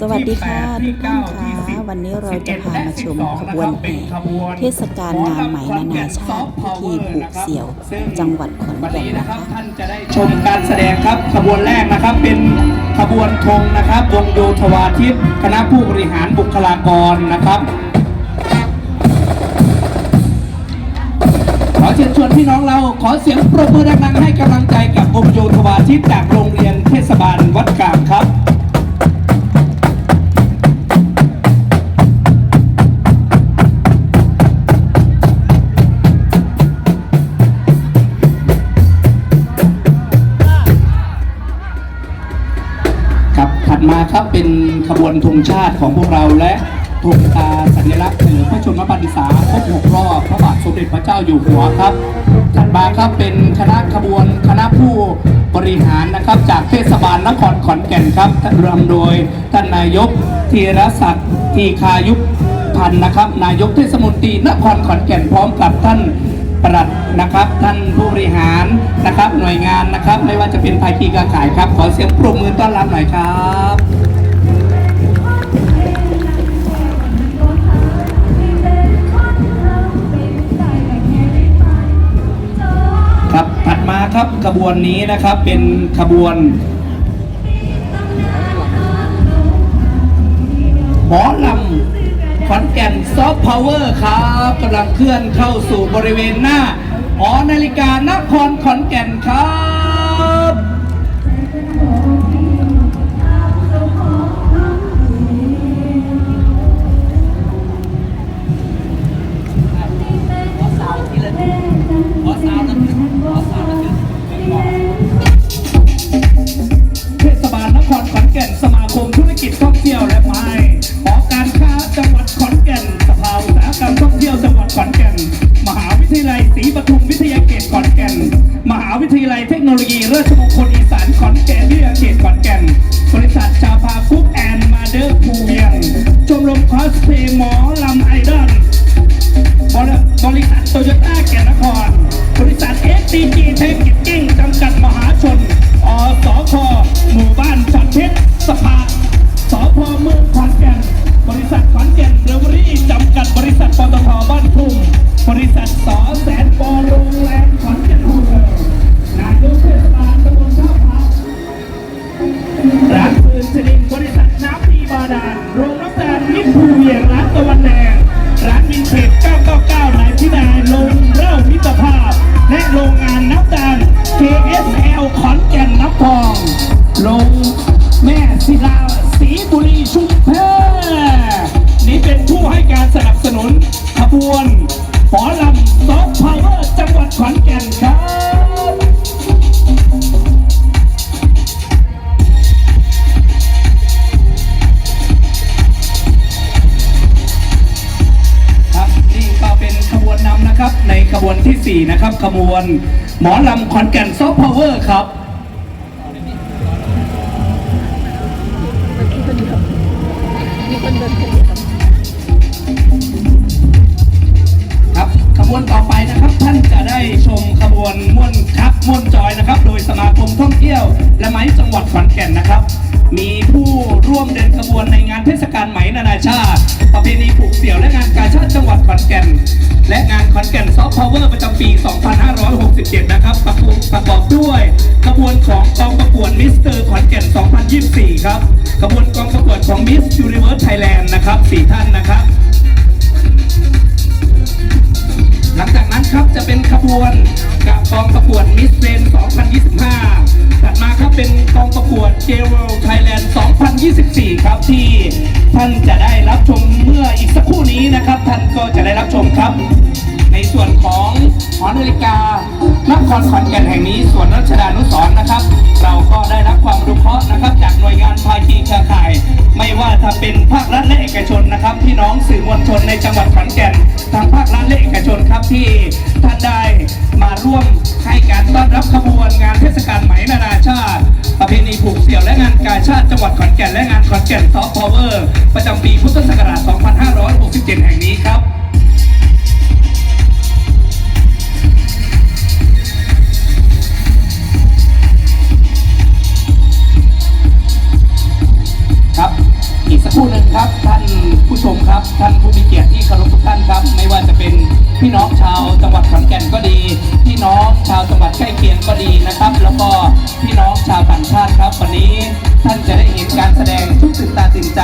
สวัสดีค่ะทุกท่านคะวันนี้เราจะพามาชมขบวนแห่เทศกาลงานไหมนานาชาติพิธีผูกเสี่ยว จังหวัดขอนแก่นนะคะท่านจะได้ชมการแสดงครับขบวนแรกนะครับ เป็นขบวนธงนะครับวงโยธวาทิตคณะผู้บริหารบุคลากรนะครับขอเชิญชวนพี่น้องเราขอเสียงปรบมือดังๆให้กำลังใจกับวงโยธวาทิตจากโรงเรียนเทศบาลวัดกลางครับ ธงชาติของพวกเราและธงตาสัญลักษณ์เฉลิมพระชนมพรรษาครบ6รอบพระบาทสมเด็จพระเจ้าอยู่หัวครับถัดมาครับเป็นคณะขบวนคณะผู้บริหารนะครับ จากเทศบาลนครขอนแก่นครับรำโดยท่านนายกธีรศักดิ์ทีคายุพันธ์นะครับ นายกเทศมนตรีนครขอนแก่นพร้อมกับท่านปลัดนะครับ ท่านผู้บริหารนะครับ หน่วยงานนะครับ ไม่ว่าจะเป็นภาคีเครือข่ายครับ ขอเสียงปรบมือต้อนรับหน่อยครับ ครับขบวนนี้นะครับเป็นขบวนหมอลำขอนแก่นซอฟต์พาวเวอร์ครับกำลังเคลื่อนเข้าสู่บริเวณหน้าหอนาฬิกานครขอนแก่นครับ คมธุรกิจท่องเที่ยวและไม้หอการค้าจังหวัดขอนแก่นสภาอุตสาหกรรมท่องเที่ยวจังหวัดขอนแก่น มหาวิทยาลัยศรีปทุมวิทยาเขตขอนแก่น มหาวิทยาลัยเทคโนโลยีราชมงคลอีสานขอนแก่นวิทยาเขตขอนแก่น บริษัทชาพาคุกแอนด์มาเดอร์ภูเวียง ชมรมคอสเพลย์มอ ชุมแพนี่เป็นผู้ให้การสนับสนุนขบวนหมอลำซอฟต์พาวเวอร์จังหวัดขอนแก่นครับครับนี่ก็เป็นขบวนนำนะครับในขบวนที่ 4 นะครับขบวนหมอลำขอนแก่นซอฟต์พาวเวอร์ครับ วนม่วนครับม่วนจอยนะครับ โดยสมาคมท่องเที่ยว และไหมจังหวัดขอนแก่นนะครับ มีผู้ร่วมเดินขบวนในงานเทศกาลไหมนานาชาติ ประเพณีผูกเสี่ยวและงานกาชาติจังหวัดขอนแก่น และงานขอนแก่นซอฟต์พาวเวอร์ประจำปี 2567 นะครับ ประกอบประกอบด้วยขบวนของกองประกวดมิสเตอร์ขอนแก่น 2024 ครับขบวนกองประกวดของมิสยูนิเวิร์สไทยแลนด์นะครับสี่ท่านนะครับ กองประกวดมิสเ n น2025 ถัดมาครับเป็นกองประกวดเจเวลไทยแลนด์ 2024 ครับที่ท่านจะได้รับชมเมื่ออีกสักครู่นี้นะครับ ท่านก็จะได้รับชมครับ ในส่วนของหอนาฬิกานครขอนแก่นแห่งนี้ส่วนรัชดานุสรณ์นะครับ เราก็ได้รับความอนุเคราะห์นะครับ จากหน่วยงานภาคีเครือข่าย ไม่ว่าจะเป็นภาครัฐและเอกชนนะครับพี่น้องสื่อมวลชนในจังหวัดขอนแก่นทางภาครัฐและเอกชนครับที่ท่านได้มาร่วม การต้อนรับขบวนงานเทศกาลไหมนานาชาติ ประเพณีผูกเสี่ยวและงานกาชาติจังหวัดขอนแก่นและงานขอนแก่นซอฟต์พาวเวอร์ประจำปีพุทธศักราช 2567 แห่งนี้ครับ ผู้ชมครับ ท่านผู้มีเกียรติที่เคารพทุกท่านครับ ไม่ว่าจะเป็นพี่น้องชาวจังหวัดขอนแก่นก็ดี พี่น้องชาวจังหวัดใกล้เคียงก็ดีนะครับ แล้วก็พี่น้องชาวต่างชาติครับ วันนี้ท่านจะได้เห็นการแสดงทุกตื่นตาตื่นใจ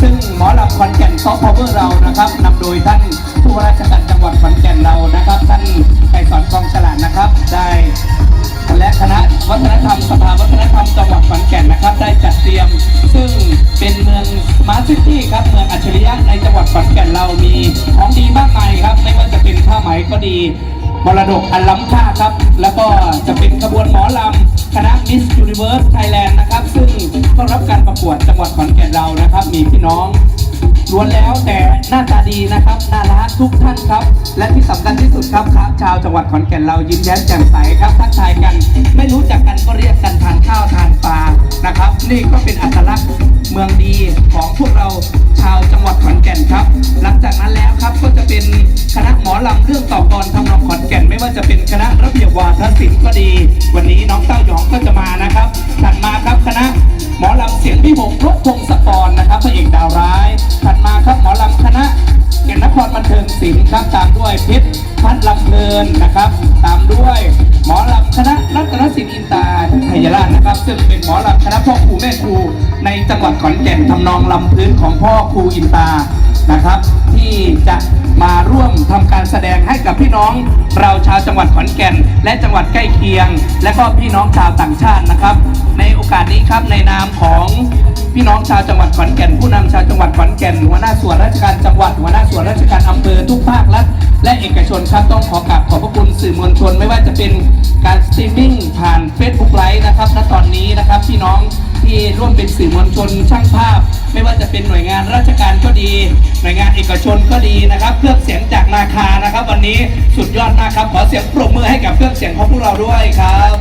ซึ่งหมอลำขอนแก่นซอฟต์พาวเวอร์เรานะครับนำโดยท่านผู้ว่าราชการจังหวัดขอนแก่นเรานะครับ ท่านไกรสอนกอง ดีมรดกอันล้ำค่าครับ แล้วก็จะเป็นขบวนหมอลำคณะ Miss Universe Thailand นะครับ ซึ่งเข้ารับการประกวดจังหวัดขอนแก่นเรานะครับ มีพี่น้องล้วนแล้วแต่หน้าตาดีนะครับน่ารักทุกท่านครับ และที่สำคัญที่สุดครับครับ ชาวจังหวัดขอนแก่นเรายิ้มแย้มแจ่มใสครับทักทายกัน ไม่รู้จักกันก็เรียกกันทานข้าวทานปลานะครับ นี่ก็เป็นอัตลักษณ์เมืองดี ของพวกเราชาวจังหวัดขอนแก่นครับ หลังจากนั้นแล้วครับก็จะเป็นคณะหมอลำเรื่องต่อกรทำนองขอนแก่น ไม่ว่าจะเป็นคณะระเบียบวาทศิลป์ก็ดี วันนี้น้องเต้ายองก็จะมานะครับถัดมาครับคณะหมอลำเสียงพี่หงรถพงศกรนะครับพระเอกดาวร้ายถัดมาครับหมอลำคณะเก่นนครบันเทิงศิลป์ครับตามด้วยพชรพัดลำเพลินนะครับ ตามด้วยหมอลำคณะรัตนศิลป์อินตาไทยราชนะครับ ซึ่งเป็นหมอลำคณะพ่อครูแม่ครู ในจังหวัดขอนแก่นทำนองลำพื้นของพ่อครูอินตานะครับ ที่จะมาร่วมทำการแสดงให้กับพี่น้องเราชาวจังหวัดขอนแก่น และจังหวัดใกล้เคียง และก็พี่น้องชาวต่างชาตินะครับ ในโอกาสนี้ครับในนามของพี่น้องชาวจังหวัดขอนแก่น ผู้นำชาวจังหวัดขอนแก่นหัวหน้าส่วนราชการจังหวัดหัวหน้าส่วนราชการอำเภอทุกภาครัฐและเอกชนครับต้องขอกราบขอบพระคุณสื่อมวลชน ไม่ว่าจะเป็นการสตรีมมิ่งผ่าน Facebook ไลฟ์นะครับณตอนนี้นะครับพี่น้อง ที่ร่วมเป็นสื่อมวลชนช่างภาพ ไม่ว่าจะเป็นหน่วยงานราชการก็ดี หน่วยงานเอกชนก็ดีนะครับเครื่องเสียงจากนาคานะครับ วันนี้สุดยอดมากครับขอเสียงปรบมือให้กับเครื่องเสียงของพวกเราด้วยครับ